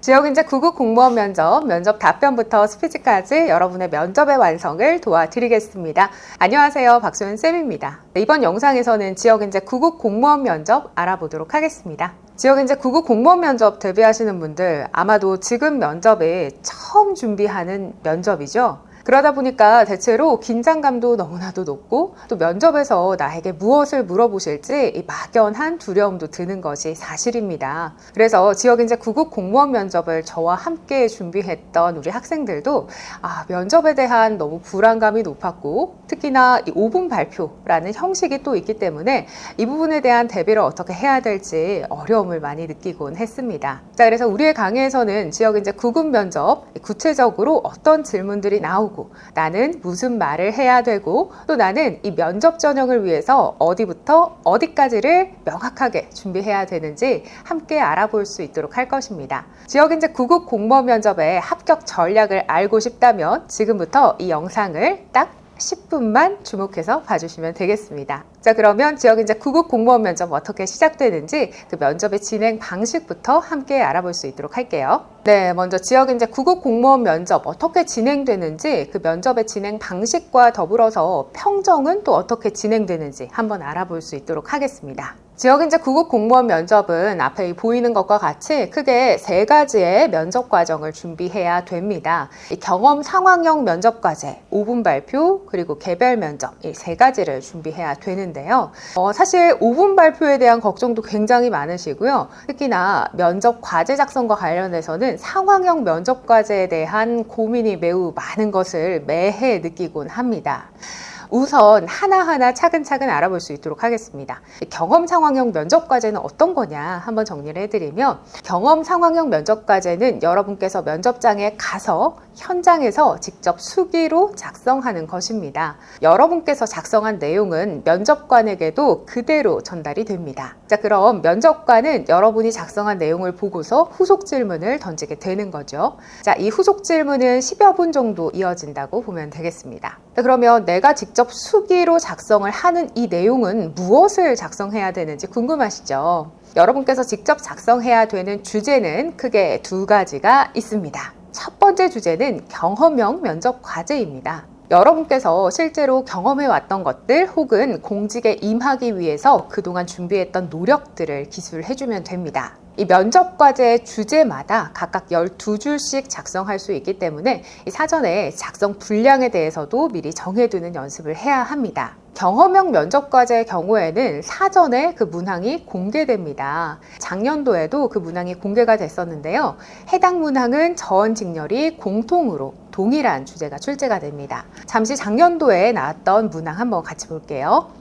지역인재 9급 공무원 면접, 면접 답변부터 스피치까지 여러분의 면접의 완성을 도와드리겠습니다. 안녕하세요. 박소연 쌤입니다. 네, 이번 영상에서는 지역인재 9급 공무원 면접 알아보도록 하겠습니다. 지역인재 9급 공무원 면접 대비하시는 분들 아마도 지금 면접에 처음 준비하는 면접이죠. 그러다 보니까 대체로 긴장감도 너무나도 높고 또 면접에서 나에게 무엇을 물어보실지 이 막연한 두려움도 드는 것이 사실입니다. 그래서 지역인재 9급 공무원 면접을 저와 함께 준비했던 우리 학생들도 아, 면접에 대한 너무 불안감이 높았고 특히나 이 5분 발표라는 형식이 또 있기 때문에 이 부분에 대한 대비를 어떻게 해야 될지 어려움을 많이 느끼곤 했습니다. 자, 그래서 우리의 강의에서는 지역인재 9급 면접 구체적으로 어떤 질문들이 나오고 나는 무슨 말을 해야 되고 또 나는 이 면접 전형을 위해서 어디부터 어디까지를 명확하게 준비해야 되는지 함께 알아볼 수 있도록 할 것입니다. 지역인재 9급 공무원 면접의 합격 전략을 알고 싶다면 지금부터 이 영상을 딱 10분만 주목해서 봐주시면 되겠습니다. 자, 그러면 지역 인재 9급 공무원 면접 어떻게 시작되는지 그 면접의 진행 방식부터 함께 알아볼 수 있도록 할게요. 네, 먼저 지역 인재 9급 공무원 면접 어떻게 진행되는지 그 면접의 진행 방식과 더불어서 평정은 또 어떻게 진행되는지 한번 알아볼 수 있도록 하겠습니다. 지역인재 9급 공무원 면접은 앞에 보이는 것과 같이 크게 세 가지의 면접 과정을 준비해야 됩니다. 이 경험 상황형 면접 과제, 5분 발표, 그리고 개별 면접 이 세 가지를 준비해야 되는데요. 어, 사실 5분 발표에 대한 걱정도 굉장히 많으시고요. 특히나 면접 과제 작성과 관련해서는 상황형 면접 과제에 대한 고민이 매우 많은 것을 매해 느끼곤 합니다. 우선 하나하나 차근차근 알아볼 수 있도록 하겠습니다. 경험 상황형 면접 과제는 어떤 거냐 한번 정리를 해드리면 경험 상황형 면접 과제는 여러분께서 면접장에 가서 현장에서 직접 수기로 작성하는 것입니다. 여러분께서 작성한 내용은 면접관에게도 그대로 전달이 됩니다. 자, 그럼 면접관은 여러분이 작성한 내용을 보고서 후속 질문을 던지게 되는 거죠. 자, 이 후속 질문은 10여 분 정도 이어진다고 보면 되겠습니다. 자, 그러면 내가 직접 수기로 작성을 하는 이 내용은 무엇을 작성해야 되는지 궁금하시죠? 여러분께서 직접 작성해야 되는 주제는 크게 두 가지가 있습니다. 첫 번째 주제는 경험형 면접 과제입니다. 여러분께서 실제로 경험해 왔던 것들 혹은 공직에 임하기 위해서 그동안 준비했던 노력들을 기술해 주면 됩니다. 이 면접 과제 주제마다 각각 12줄씩 작성할 수 있기 때문에 이 사전에 작성 분량에 대해서도 미리 정해두는 연습을 해야 합니다. 경험형 면접 과제의 경우에는 사전에 그 문항이 공개됩니다. 작년도에도 그 문항이 공개가 됐었는데요. 해당 문항은 전 직렬이 공통으로 동일한 주제가 출제가 됩니다. 잠시 작년도에 나왔던 문항 한번 같이 볼게요.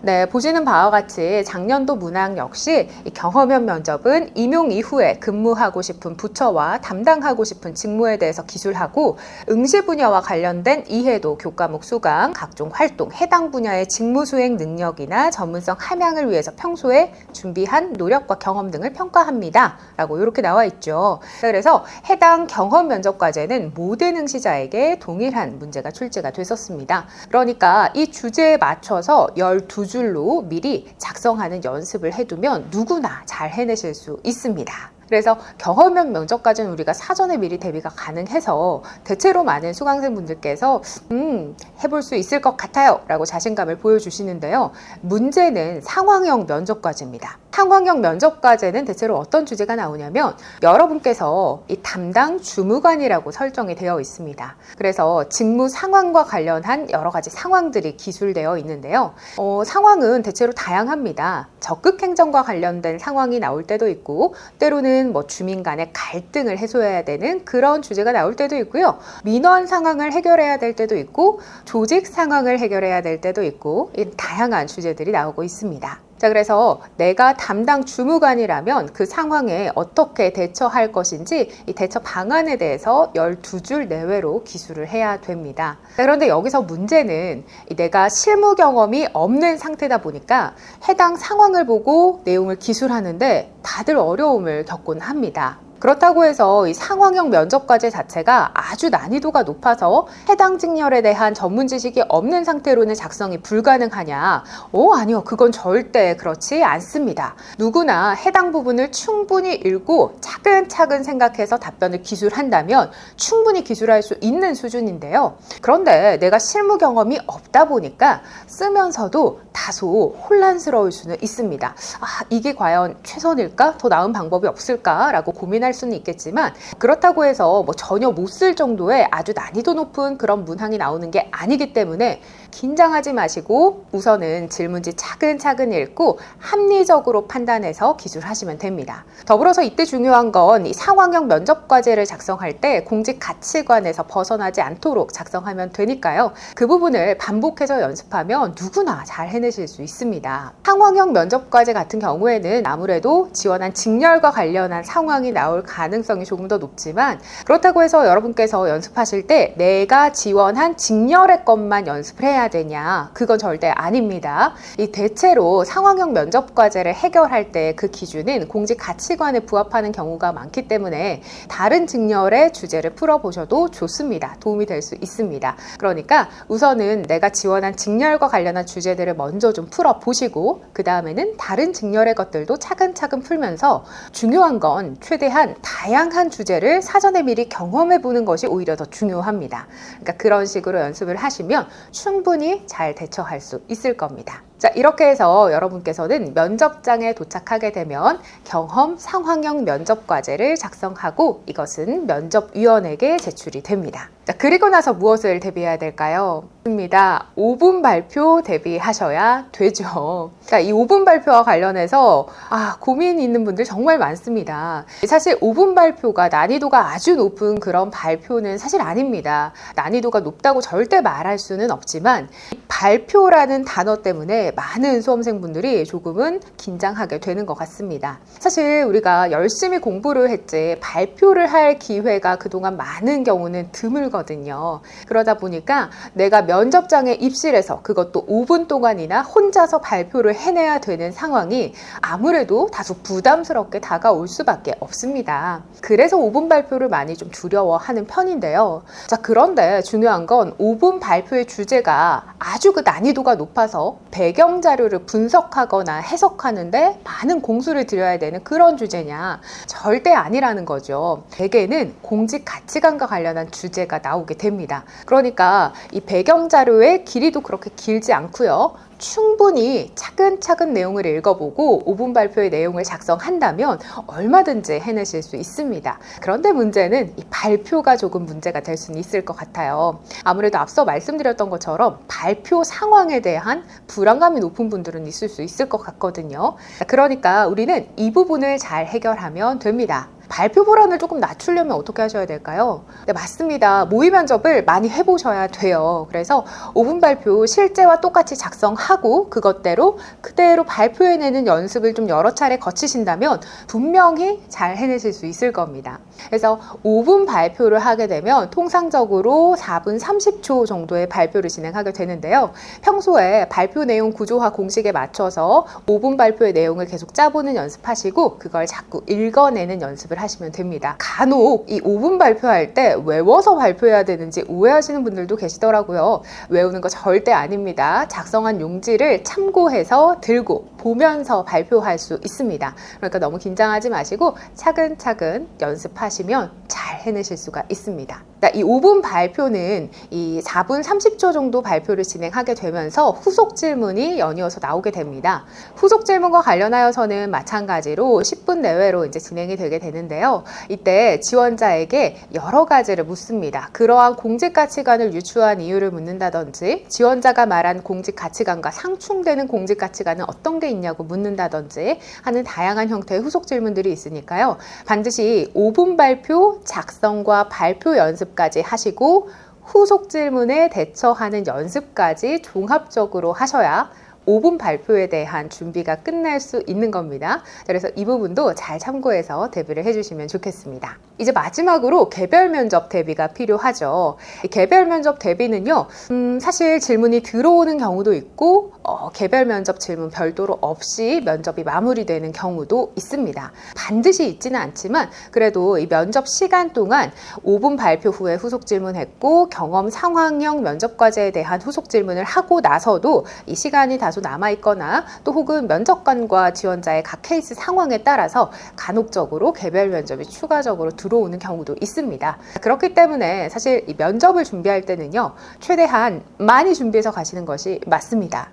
네, 보시는 바와 같이 작년도 문항 역시 이 경험형 면접은 임용 이후에 근무하고 싶은 부처와 담당하고 싶은 직무에 대해서 기술하고 응시 분야와 관련된 이해도, 교과목 수강, 각종 활동, 해당 분야의 직무 수행 능력이나 전문성 함양을 위해서 평소에 준비한 노력과 경험 등을 평가합니다. 라고 이렇게 나와 있죠. 그래서 해당 경험 면접 과제는 모든 응시자에게 동일한 문제가 출제가 됐었습니다. 그러니까 이 주제에 맞춰서 12 줄로 미리 작성하는 연습을 해두면 누구나 잘 해내실 수 있습니다. 그래서 경험형 면접까지는 우리가 사전에 미리 대비가 가능해서 대체로 많은 수강생분들께서 음 해볼 수 있을 것 같아요 라고 자신감을 보여주시는데요 문제는 상황형 면접과제입니다 상황형 면접 과제는 대체로 어떤 주제가 나오냐면 여러분께서 이 담당 주무관이라고 설정이 되어 있습니다 그래서 직무 상황과 관련한 여러 가지 상황들이 기술되어 있는데요 어, 상황은 대체로 다양합니다 적극 행정과 관련된 상황이 나올 때도 있고 때로는 뭐 주민 간의 갈등을 해소해야 되는 그런 주제가 나올 때도 있고요. 민원 상황을 해결해야 될 때도 있고 조직 상황을 해결해야 될 때도 있고 이 다양한 주제들이 나오고 있습니다. 자, 그래서 내가 담당 주무관이라면 그 상황에 어떻게 대처할 것인지 이 대처 방안에 대해서 12줄 내외로 기술을 해야 됩니다. 자, 그런데 여기서 문제는 이 내가 실무 경험이 없는 상태다 보니까 해당 상황을 보고 내용을 기술하는데 다들 어려움을 겪곤 합니다. 그렇다고 해서 이 상황형 면접 과제 자체가 아주 난이도가 높아서 해당 직렬에 대한 전문 지식이 없는 상태로는 작성이 불가능하냐? 오, 아니요. 그건 절대 그렇지 않습니다. 누구나 해당 부분을 충분히 읽고 차근차근 생각해서 답변을 기술한다면 충분히 기술할 수 있는 수준인데요. 그런데 내가 실무 경험이 없다 보니까 쓰면서도 다소 혼란스러울 수는 있습니다. 아, 이게 과연 최선일까? 더 나은 방법이 없을까? 라고 고민할 수는 있겠지만 그렇다고 해서 뭐 전혀 못 쓸 정도의 아주 난이도 높은 그런 문항이 나오는 게 아니기 때문에 긴장하지 마시고 우선은 질문지 차근차근 읽고 합리적으로 판단해서 기술하시면 됩니다. 더불어서 이때 중요한 건 이 상황형 면접 과제를 작성할 때 공직 가치관에서 벗어나지 않도록 작성하면 되니까요. 그 부분을 반복해서 연습하면 누구나 잘 해내실 수 있습니다. 상황형 면접 과제 같은 경우에는 아무래도 지원한 직렬과 관련한 상황이 나올 가능성이 조금 더 높지만 그렇다고 해서 여러분께서 연습하실 때 내가 지원한 직렬의 것만 연습을 해야 되냐? 그건 절대 아닙니다. 이 대체로 상황형 면접 과제를 해결할 때 그 기준은 공직 가치관에 부합하는 경우가 많기 때문에 다른 직렬의 주제를 풀어보셔도 좋습니다. 도움이 될 수 있습니다. 그러니까 우선은 내가 지원한 직렬과 관련한 주제들을 먼저 좀 풀어보시고 그 다음에는 다른 직렬의 것들도 차근차근 풀면서 중요한 건 최대한 다양한 주제를 사전에 미리 경험해 보는 것이 오히려 더 중요합니다. 그러니까 그런 식으로 연습을 하시면 충분히 잘 대처할 수 있을 겁니다. 자, 이렇게 해서 여러분께서는 면접장에 도착하게 되면 경험 상황형 면접 과제를 작성하고 이것은 면접위원에게 제출이 됩니다. 자, 그리고 나서 무엇을 대비해야 될까요? 입니다. 5분 발표 대비하셔야 되죠. 자, 이 5분 발표와 관련해서 아, 고민 있는 분들 정말 많습니다. 사실 5분 발표가 난이도가 아주 높은 그런 발표는 사실 아닙니다. 난이도가 높다고 절대 말할 수는 없지만 발표라는 단어 때문에 많은 수험생분들이 조금은 긴장하게 되는 것 같습니다. 사실 우리가 열심히 공부를 했지 발표를 할 기회가 그동안 많은 경우는 드물거든요. 그러다 보니까 내가 면접장에 입실해서 그것도 5분 동안이나 혼자서 발표를 해내야 되는 상황이 아무래도 다소 부담스럽게 다가올 수밖에 없습니다. 그래서 5분 발표를 많이 좀 두려워하는 편인데요. 자, 그런데 중요한 건 5분 발표의 주제가 아주 그 난이도가 높아서 배경 자료를 분석하거나 해석하는데 많은 공수를 들여야 되는 그런 주제냐? 절대 아니라는 거죠. 대개는 공직 가치관과 관련한 주제가 나오게 됩니다. 그러니까 이 배경 자료의 길이도 그렇게 길지 않고요. 충분히 차근차근 내용을 읽어보고 5분 발표의 내용을 작성한다면 얼마든지 해내실 수 있습니다. 그런데 문제는 이 발표가 조금 문제가 될 수는 있을 것 같아요. 아무래도 앞서 말씀드렸던 것처럼 발표 상황에 대한 불안감이 높은 분들은 있을 수 있을 것 같거든요. 그러니까 우리는 이 부분을 잘 해결하면 됩니다. 발표 불안을 조금 낮추려면 어떻게 하셔야 될까요? 네, 맞습니다. 모의 면접을 많이 해보셔야 돼요. 그래서 5분 발표 실제와 똑같이 작성하고 그것대로 그대로 발표해내는 연습을 좀 여러 차례 거치신다면 분명히 잘 해내실 수 있을 겁니다. 그래서 5분 발표를 하게 되면 통상적으로 4분 30초 정도의 발표를 진행하게 되는데요. 평소에 발표 내용 구조화 공식에 맞춰서 5분 발표의 내용을 계속 짜보는 연습하시고 그걸 자꾸 읽어내는 연습을 하시면 됩니다. 간혹 이 5분 발표할 때 외워서 발표해야 되는지 오해하시는 분들도 계시더라고요. 외우는 거 절대 아닙니다. 작성한 용지를 참고해서 들고 보면서 발표할 수 있습니다. 그러니까 너무 긴장하지 마시고 차근차근 연습하시 면 잘 해내실 수가 있습니다. 이 5분 발표는 이 4분 30초 정도 발표를 진행하게 되면서 후속 질문이 연이어서 나오게 됩니다. 후속 질문과 관련하여서는 마찬가지로 10분 내외로 이제 진행이 되게 되는데요. 이때 지원자에게 여러 가지를 묻습니다. 그러한 공직 가치관을 유추한 이유를 묻는다든지 지원자가 말한 공직 가치관과 상충되는 공직 가치관은 어떤 게 있냐고 묻는다든지 하는 다양한 형태의 후속 질문들이 있으니까요. 반드시 5분 발표 작성과 발표 연습까지 하시고 후속 질문에 대처하는 연습까지 종합적으로 하셔야 5분 발표에 대한 준비가 끝날 수 있는 겁니다. 그래서 이 부분도 잘 참고해서 대비를 해주시면 좋겠습니다. 이제 마지막으로 개별 면접 대비가 필요하죠. 이 개별 면접 대비는요, 음, 사실 질문이 들어오는 경우도 있고, 어, 개별 면접 질문 별도로 없이 면접이 마무리되는 경우도 있습니다. 반드시 있지는 않지만, 그래도 이 면접 시간 동안 5분 발표 후에 후속 질문했고, 경험 상황형 면접 과제에 대한 후속 질문을 하고 나서도 이 시간이 다소 남아있거나, 또 혹은 면접관과 지원자의 각 케이스 상황에 따라서 간혹적으로 개별 면접이 추가적으로 들어오는 경우도 있습니다. 그렇기 때문에 사실 이 면접을 준비할 때는요, 최대한 많이 준비해서 가시는 것이 맞습니다.